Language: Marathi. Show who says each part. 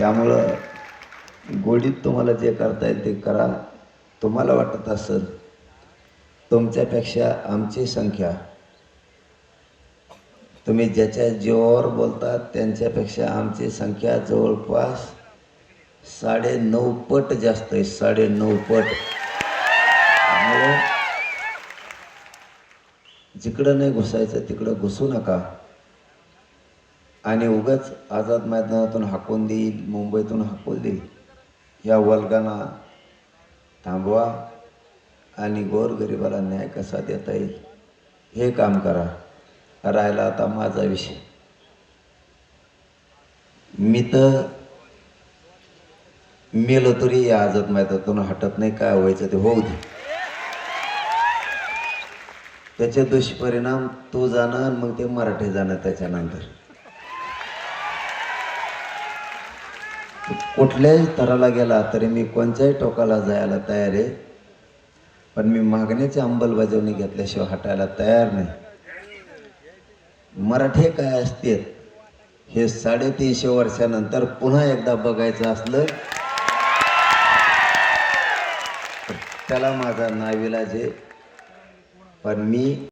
Speaker 1: त्यामुळं गोडीत तुम्हाला जे करता येईल ते करा. तुम्हाला वाटत असेल तुमच्यापेक्षा आमची संख्या तुम्ही ज्याच्या जीवावर बोलतात त्यांच्यापेक्षा आमची संख्या जवळपास साडे नऊ पट जास्त आहे साडे नऊ पट जिकडं नाही घुसायचं तिकडं घुसू नका. आणि उगाच आझाद मैदानातून हाकून देईल मुंबईतून हाकून देईल. या वल्गाना थांबवा आणि गोरगरिबाला न्याय कसा देता येईल हे काम करा. राहिला आता माझा विषय. मी तर मेलो तरी या आझाद मैदानातून हटत नाही काय व्हायचं ते होऊ दे. त्याचे दुष्परिणाम तू जाणं आणि मग ते मराठी जाणं त्याच्यानंतर. कुठल्याही थराला गेला तरी मी कोणत्याही टोकाला जायला तयार आहे. पण मी मागण्याची अंमलबजावणी घेतल्याशिवाय हटायला तयार नाही. मराठी काय असते हे साडेतीनशे वर्षानंतर पुन्हा एकदा बघायचं असलं तर त्याला माझा नाविलाज आहे. पण मी